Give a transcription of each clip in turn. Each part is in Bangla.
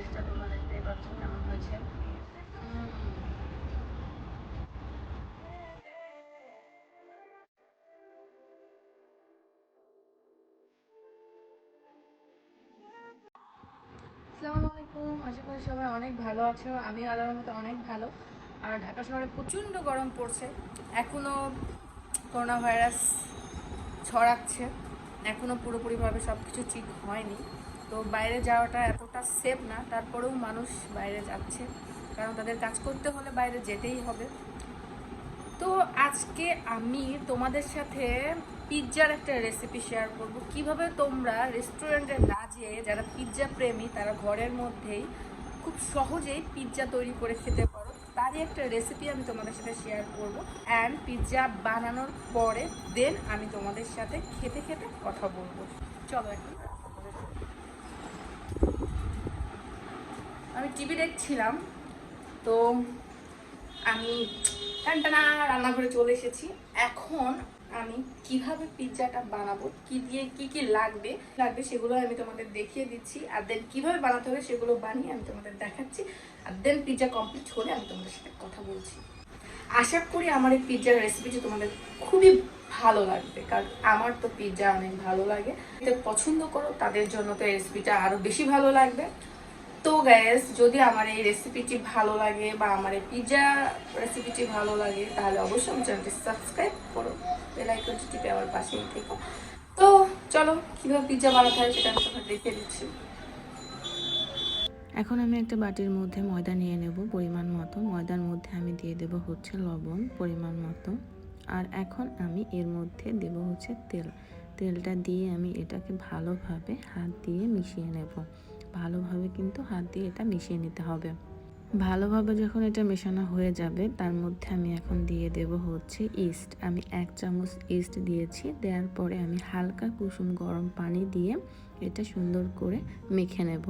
সাইজটা তোমরা দেখতেই পাচ্ছ কেমন হয়েছে আশা করি সবাই অনেক ভালো আছো আমি আল্লাহর মতো অনেক ভালো। আর ঢাকা শহরে প্রচণ্ড গরম পড়ছে এখনও করোনা ভাইরাস ছড়াচ্ছে এখনও পুরোপুরিভাবে সব কিছু ঠিক হয়নি। তো বাইরে যাওয়াটা এতটা সেফ না, তারপরেও মানুষ বাইরে যাচ্ছে। কারণ তাদের কাজ করতে হলে বাইরে যেতেই হবে। তো আজকে আমি তোমাদের সাথে পিৎজার একটা রেসিপি শেয়ার করব। কীভাবে তোমরা রেস্টুরেন্টে না যেয়ে যারা পিৎজা প্রেমী, তারা ঘরের মধ্যেই খুব সহজেই পিৎজা তৈরি করে খেতে পারো। তারই একটা রেসিপি আমি তোমাদের সাথে শেয়ার করব। অ্যান্ড পিৎজা বানানোর পরে দেন আমি তোমাদের সাথে খেতে খেতে কথা বলব। চলো এখন আমি টিভি দেখছিলাম, তো আমি টানটানা রান্নাঘরে চলে এসেছি। এখন আমি কীভাবে পিৎজাটা বানাবো, কি দিয়ে কি কি লাগবে লাগবে সেগুলো আমি তোমাদের দেখিয়ে দিচ্ছি, আর দেন কীভাবে বানাতে হবে সেগুলো বানিয়ে আমি তোমাদের দেখাচ্ছি, আর দেন পিৎজা কমপ্লিট হলে আমি তোমাদের সাথে কথা বলছি। আশা করি আমার এই পিৎজার রেসিপিটি তোমাদের খুবই ভালো লাগবে, কারণ আমার তো পিৎজা অনেক ভালো লাগে। পছন্দ করো, তাদের জন্য তো রেসিপিটা আরও বেশি ভালো লাগবে। তো গ্যাস যদি আমার এই রেসিপিটি ভালো লাগে বা আমার এই পিৎজা রেসিপিটি ভালো লাগে, তাহলে অবশ্যই আমার চ্যানেলটি সাবস্ক্রাইব করো। বেল আইকনটি টিপে আমার পাশেই থেকো। তো চলো, কীভাবে পিৎজা বানাতে হয় সেটা আমি তোমাকে দেখে দিচ্ছি। এখন আমি একটা বাটির মধ্যে ময়দা নিয়ে নেব, পরিমাণ মতো। ময়দার মধ্যে আমি দিয়ে দেব হচ্ছে লবণ, পরিমাণ মতো। আর এখন আমি এর মধ্যে দেব হচ্ছে তেল। তেলটা দিয়ে আমি এটাকে ভালোভাবে হাত দিয়ে মিশিয়ে নেব। ভালোভাবে কিন্তু হাত দিয়ে এটা মিশিয়ে নিতে হবে। ভালোভাবে যখন এটা মেশানো হয়ে যাবে, তার মধ্যে আমি এখন দিয়ে দেব হচ্ছে ইস্ট। আমি এক চামচ ইস্ট দিয়েছি, দেওয়ার পরে আমি হালকা কুসুম গরম পানি দিয়ে এটা সুন্দর করে মেখে নেব।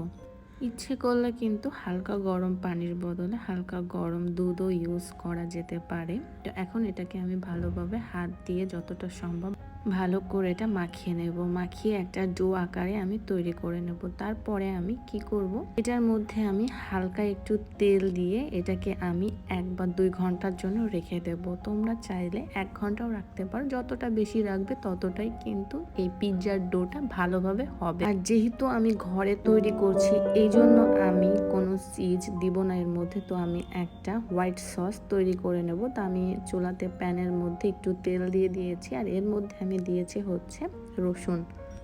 ইচ্ছে করলে কিন্তু হালকা গরম পানির বদলে হালকা গরম দুধও ইউজ করা যেতে পারে। তো এখন এটাকে আমি ভালোভাবে হাত দিয়ে যতটা সম্ভব ভালো করে এটা মাখিয়ে নেব। মাখিয়ে একটা ডো আকারে আমি তৈরি করে নেব। তারপরে আমি কি করব? এটার মধ্যে আমি হালকা একটু তেল দিয়ে এটাকে আমি এক বা দুই ঘণ্টার জন্য রেখে দেব। তোমরা চাইলে এক ঘন্টাও রাখতে পারো। যতটা বেশি রাখবে ততটাই কিন্তু এই পিৎজার ডোটা ভালোভাবে হবে। আর যেহেতু আমি ঘরে তৈরি করছি এই জন্য আমি কোনো চিজ দিব না। এর মধ্যে তো আমি একটা হোয়াইট সস তৈরি করে নেব। তা আমি চুলাতে প্যানের মধ্যে একটু তেল দিয়ে দিয়েছি। আর এর মধ্যে আমি দিয়েছি হচ্ছে রসুন।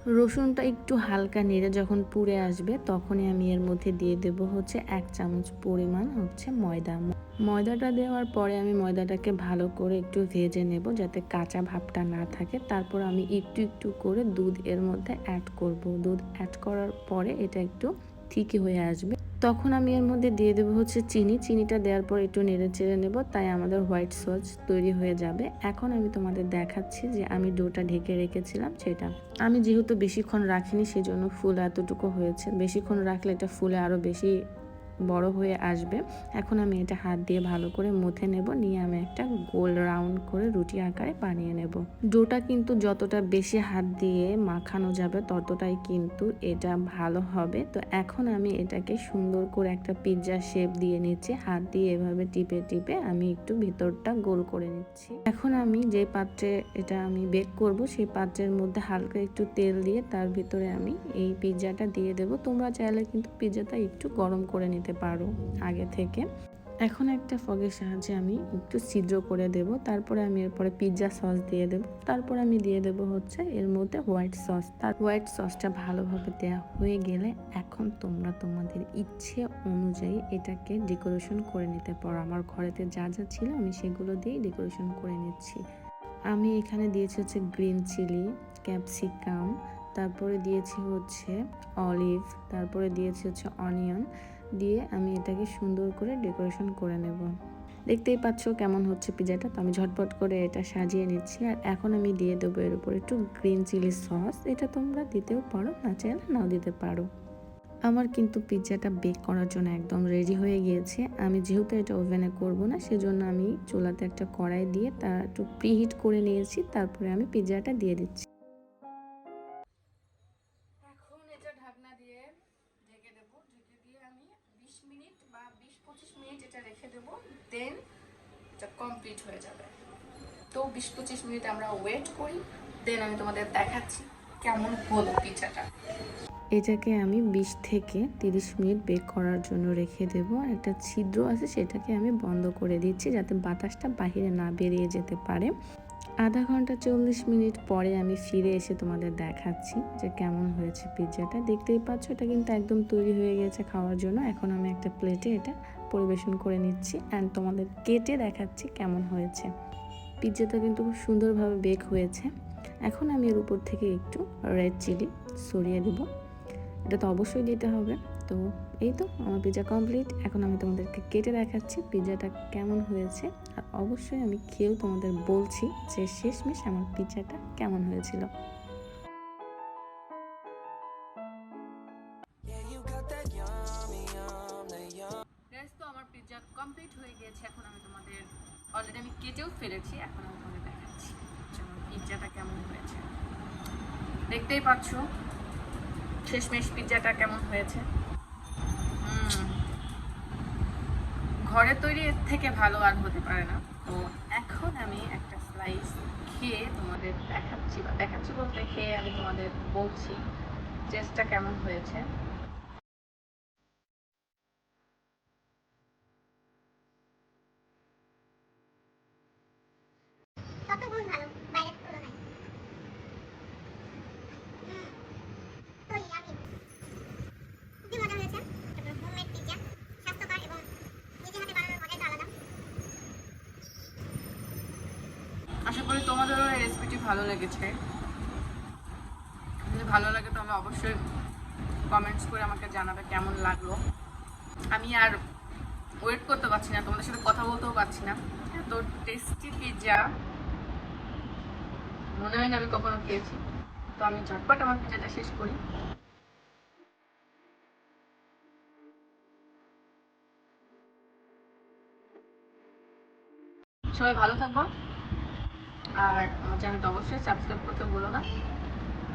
রসুনটা একটু হালকা নেড়ে যখন পুড়ে আসবে তখনই আমি এর মধ্যে দিয়ে দেব হচ্ছে এক চামচ পরিমাণ হচ্ছে ময়দা। ময়দাটা দেওয়ার পরে আমি ময়দাটাকে ভালো করে একটু ভেজে নেব যাতে কাঁচা ভাবটা না থাকে। তারপর আমি একটু একটু করে দুধ এর মধ্যে অ্যাড করব। দুধ অ্যাড করার পরে এটা একটু ঠিকই হয়ে আসবে। তখন আমি এর মধ্যে দিয়ে দেবো হচ্ছে চিনি। চিনিটা দেওয়ার পর একটু নেড়ে চেড়ে নেব, তাই আমাদের হোয়াইট সস তৈরি হয়ে যাবে। এখন আমি তোমাদের দেখাচ্ছি যে আমি ডোটা ঢেকে রেখেছিলাম সেটা। আমি যেহেতু বেশিক্ষণ রাখিনি, সেজন্য ফুল এতটুকু হয়েছে। বেশিক্ষণ রাখলে এটা ফুলে আরও বেশি বড় হয়ে আসবে। এখন আমি এটা হাত দিয়ে ভালো করে মুথে নেব। নিয়ে আমি একটা গোল রাউন্ড করে রুটি আকারে বানিয়ে নেব। ডোটা কিন্তু যতটা বেশি হাত দিয়ে মাখানো যাবে, ততটাই কিন্তু এটা ভালো হবে। তো এখন আমি এটাকে সুন্দর করে একটা পিৎজা শেপ দিয়ে নিচ্ছি। হাত দিয়ে এভাবে টিপে টিপে আমি একটু ভিতরটা গোল করে নিচ্ছি। এখন আমি যে পাত্রে এটা আমি বেক করব, সেই পাত্রের মধ্যে হালকা একটু তেল দিয়ে তার ভিতরে আমি এই পিৎজাটা দিয়ে দেব। তোমরা চাইলে কিন্তু পিৎজাটা একটু গরম করে নিতে পারো আগে থেকে। এখন একটা ফগের সাহায্যে আমি একটু ছিদ্র করে দেব, তারপরে আমি এরপরে পিৎজা সস দিয়ে দেব, তারপর আমি দিয়ে দেব হচ্ছে এর মধ্যে হোয়াইট সস। তার হোয়াইট সসটা ভালোভাবে দেওয়া হয়ে গেলে এখন তোমরা তোমাদের ইচ্ছে অনুযায়ী এটাকে ডেকোরেশন করে নিতে পারো। আমার ঘরেতে যা যা ছিল আমি সেগুলো দিয়েই ডেকোরেশন করে নিচ্ছি। আমি এখানে দিয়েছি হচ্ছে গ্রিন চিলি, ক্যাপসিকাম, তারপরে দিয়েছি হচ্ছে অলিভ, তারপরে দিয়েছি হচ্ছে অনিয়ন দিয়ে আমি এটাকে সুন্দর করে ডেকোরেশন করে নেব। দেখতেই পাচ্ছ কেমন হচ্ছে পিজাটা? তো আমি ঝটপট করে এটা সাজিয়ে নিচ্ছি আর এখন আমি দিয়ে দেবো এর উপর একটু গ্রিন চিলি সস। এটা তোমরা দিতেও পারো, না চাইলে নাও দিতে পারো। আমার কিন্তু পিৎজাটা বেক করার জন্য একদম রেডি হয়ে গিয়েছে। আমি যেহেতু এটা ওভেনে করব না, সেজন্য আমি চুলাতে একটা কড়াই দিয়ে তা একটু প্রিহিট করে নিয়েছি, তারপরে আমি পিৎজাটা দিয়ে দিচ্ছি। কমপ্লিট হয়ে যাবে। তো বিশ পঁচিশ মিনিট আমরা ওয়েট করি দেন আমি তোমাদের দেখাচ্ছি কেমন হলো পিৎজাটা এটাকে আমি 20 থেকে 30 মিনিট বেক করার জন্য রেখে দেব। একটা ছিদ্র আছে, সেটাকে আমি বন্ধ করে দিচ্ছি যাতে বাতাসটা বাইরে না বেরিয়ে যেতে পারে। আধা ঘণ্টা চল্লিশ মিনিট পরে আমি ফিরে এসে তোমাদের দেখাচ্ছি যে কেমন হয়েছে পিৎজাটা দেখতেই পাচ্ছ, এটা কিন্তু একদম তৈরি হয়ে গেছে খাওয়ার জন্য। এখন আমি একটা প্লেটে এটা পরিবেশন করে নিচ্ছি অ্যান্ড তোমাদের কেটে দেখাচ্ছি কেমন হয়েছে। পিৎজাটা কিন্তু খুব সুন্দরভাবে বেক হয়েছে। এখন আমি এর উপর থেকে একটু রেড চিলি সরিয়ে দেবো। এটা তো অবশ্যই দিতে হবে। তো এই তো আমার পিৎজা কমপ্লিট এখন আমি তোমাদেরকে কেটে দেখাচ্ছি পিৎজাটা কেমন হয়েছে। আর অবশ্যই আমি খেয়েও তোমাদের বলছি যে শেষমেশ আমার পিৎজাটা কেমন হয়েছিল। আমি কেটেও ফেলেছি, এখন আমি তোমাদের দেখাচ্ছি। যে আমার পিৎজাটা কেমন হয়েছে। দেখতেই পাচ্ছ, শেষমেশ পিৎজাটা কেমন হয়েছে। ঘরে তৈরি এর থেকে ভালো আর হতে পারে না। তো এখন আমি একটা স্লাইস খেয়ে তোমাদের দেখাচ্ছি, বা দেখাচ্ছি বলতে খেয়ে আমি তোমাদের বলছি টেস্টটা কেমন হয়েছে তত গুণ ভালো বাইরের তুলনায় তো ইয়ামি খুবই মজা হয়েছে হোমমেড পিৎজা স্বাস্থ্যকর এবং নিজে হাতে বানানোর মজাই তো আলাদা আশা করি তোমাদেরও এই রেসিপিটি ভালো লেগেছে। যদি ভালো লাগে তো আমি অবশ্যই কমেন্টস করে আমাকে জানাবে কেমন লাগল। আমি আর ওয়েট করতে পারছি না, তোমাদের সাথে কথা বলতেও পারছি না। এত টেস্টি পিৎজা মনে হয় না আমি কখনো খেয়েছি। তো আমি ঝটপট আমার পিৎজাটা শেষ করি। সবাই ভালো থাকব আর আমার চ্যানেলটা অবশ্যই সাবস্ক্রাইব করতে বলো না।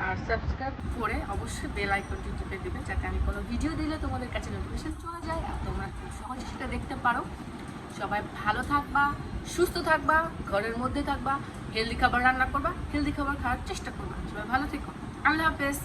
আর সাবস্ক্রাইব করে অবশ্যই বেল আইকনটি টিপে দেবে, যাতে আমি কোনো ভিডিও দিলে তোমাদের কাছে নোটিফিকেশান চলে যায় আর তোমরা খুব সহজে সেটা দেখতে পারো। সবাই ভালো থাকবা, সুস্থ থাকবা, ঘরের মধ্যে থাকবা হেলদি খাবার রান্না করবা হেলদি খাবার খাওয়ার চেষ্টা করবা। সবাই ভালো থেকো। আল্লাহ হাফেজ।